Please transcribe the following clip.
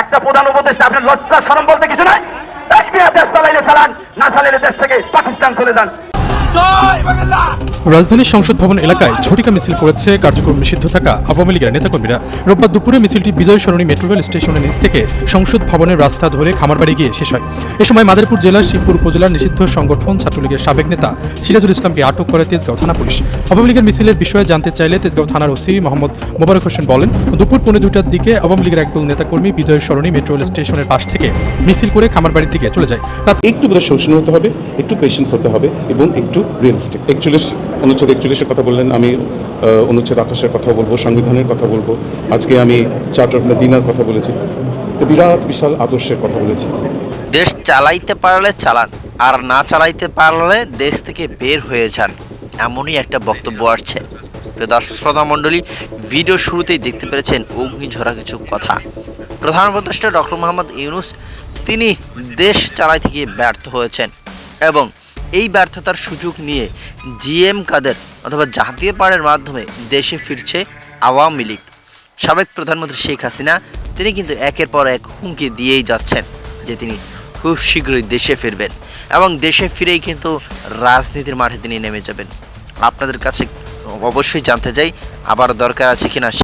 একটা প্রধান উপদেষ্টা আপনার লজ্জা সরম বলতে কিছু নাই? দেশ চালাইলে চালান, না চালাইলে দেশ থেকে পাকিস্তান চলে যান। রাজধানীর সংসদ ভবন এলাকায় ঝটিকা মিছিল করেছে কার্যক্রম নিষিদ্ধ থাকা আওয়ামী লীগের নেতাকর্মীরা। রোববার দুপুরে মিছিলটি বিজয় সরণী মেট্রো রেল স্টেশনের নিচ থেকে সংসদ ভবনের রাস্তা ধরে খামারবাড়ি গিয়ে শেষ হয়। এ সময় মাদারীপুর জেলার শিবপুর উপজেলার নিষিদ্ধ সংগঠন ছাত্রলীগের সাবেক নেতা সিরাজুল ইসলামকে আটক করে তেজগাঁও থানা পুলিশ। আওয়ামী লীগের মিছিলের বিষয়ে জানতে চাইলে তেজগাঁও থানার ওসি মোহাম্মদ মোবারক হোসেন বলেন, দুপুর পৌনে দুইটার দিকে আওয়ামী লীগের একদল নেতাকর্মী বিজয় সরণী মেট্রো রেল স্টেশনের পাশ থেকে মিছিল করে খামারবাড়ির দিকে চলে যায়। একটু বোধহয় সহিষ্ণু হতে হবে, একটু পেশেন্স হতে হবে এবং একটু রিয়েলিস্টিক একচল্লিশ অনুচ্ছেদ একচল্লিশের কথা বললেন, আমি অনুচ্ছেদ আঠাশের কথা বলব, সংবিধানের কথা বলব। আজকে আমি চার্টার অফ মদিনার কথা বলেছি। বিরাট, বিশাল আদর্শের কথা বলেছি। দেশ চালাইতে পারলে চালান, আর না চালাইতে পারলে দেশ থেকে বের হয়ে যান, এমনই একটা বক্তব্য আসছে। দর্শক, শ্রোতা মণ্ডলী, ভিডিও শুরুতেই দেখতে পেরেছেন অগ্নিঝরা কিছু কথা। প্রধান উপদেষ্টা ডক্টর মোহাম্মদ ইউনুস, তিনি দেশ চালাইতে গিয়ে ব্যর্থ হয়েছেন, এবং এই ব্যর্থতার সুযোগ নিয়ে জিএম কাদের অথবা জাতীয় পাড়ের মাধ্যমে দেশে ফিরছে আওয়ামী লীগ। সাবেক প্রধানমন্ত্রী শেখ হাসিনা, তিনি কিন্তু একের পর এক হুমকি দিয়েই যাচ্ছেন যে তিনি খুব শীঘ্রই দেশে ফিরবেন এবং দেশে ফিরেই কিন্তু রাজনীতির মাঠে তিনি নেমে যাবেন। আপনাদের কাছে অবশ্যই জানতে চাই আবার দরকার আছে কিনা